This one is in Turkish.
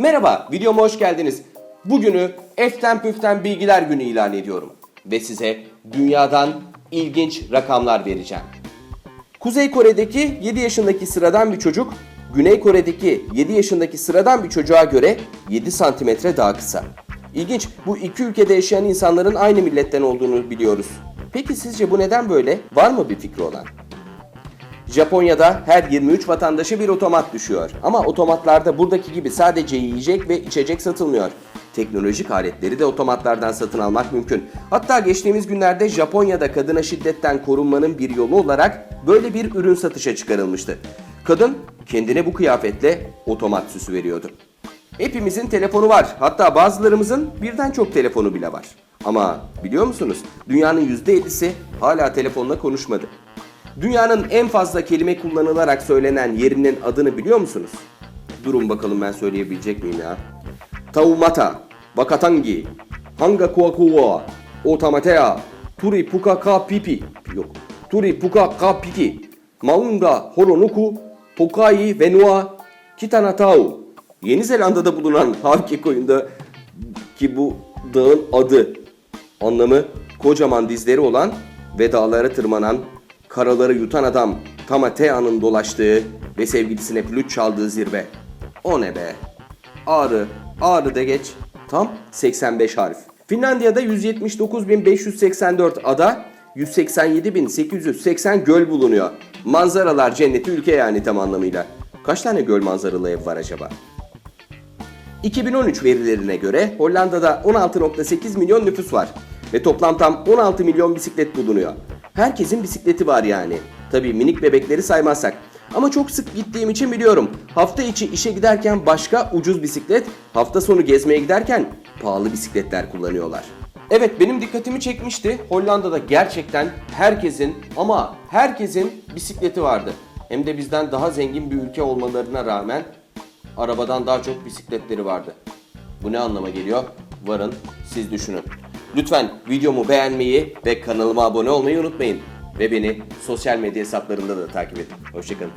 Merhaba, videoma hoş geldiniz. Bugünü eften püften bilgiler günü ilan ediyorum. Ve size dünyadan ilginç rakamlar vereceğim. Kuzey Kore'deki 7 yaşındaki sıradan bir çocuk, Güney Kore'deki 7 yaşındaki sıradan bir çocuğa göre 7 santimetre daha kısa. İlginç, bu iki ülkede yaşayan insanların aynı milletten olduğunu biliyoruz. Peki sizce bu neden böyle? Var mı bir fikri olan? Japonya'da her 23 vatandaşa bir otomat düşüyor. Ama otomatlarda buradaki gibi sadece yiyecek ve içecek satılmıyor. Teknolojik aletleri de otomatlardan satın almak mümkün. Hatta geçtiğimiz günlerde Japonya'da kadına şiddetten korunmanın bir yolu olarak böyle bir ürün satışa çıkarılmıştı. Kadın kendine bu kıyafetle otomat süsü veriyordu. Hepimizin telefonu var. Hatta bazılarımızın birden çok telefonu bile var. Ama biliyor musunuz? Dünyanın %7'si hala telefonla konuşmadı. Dünyanın en fazla kelime kullanılarak söylenen yerinin adını biliyor musunuz? Durun bakalım ben söyleyebilecek miyim ya? Taumata, Wakatangi, Hanga Kua Kua, Otamatea, Turi Puka Ka Pipi, yok, Turi Puka Ka Piki, Maunga Horonoku, Tokai Venua, Kitanatau. Yeni Zelanda'da bulunan Havki koyunda ki bu dağın adı Anlamı kocaman dizleri olan ve dağlara tırmanan, karaları yutan adam Tamatea'nın dolaştığı ve sevgilisine flüt çaldığı zirve. O ne be? Ağrı, Ağrı de geç. Tam 85 harf. Finlandiya'da 179.584 ada, 187.880 göl bulunuyor. Manzaralar cenneti ülke yani tam anlamıyla. Kaç tane göl manzaralı ev var acaba? 2013 verilerine göre Hollanda'da 16.8 milyon nüfus var ve toplam tam 16 milyon bisiklet bulunuyor. Herkesin bisikleti var yani. Tabii minik bebekleri saymazsak. Ama çok sık gittiğim için biliyorum. Hafta içi işe giderken başka ucuz bisiklet, hafta sonu gezmeye giderken pahalı bisikletler kullanıyorlar. Evet benim dikkatimi çekmişti. Hollanda'da gerçekten herkesin ama herkesin bisikleti vardı. Hem de bizden daha zengin bir ülke olmalarına rağmen arabadan daha çok bisikletleri vardı. Bu ne anlama geliyor? Varın siz düşünün. Lütfen videomu beğenmeyi ve kanalıma abone olmayı unutmayın. Ve beni sosyal medya hesaplarında da takip edin. Hoşçakalın.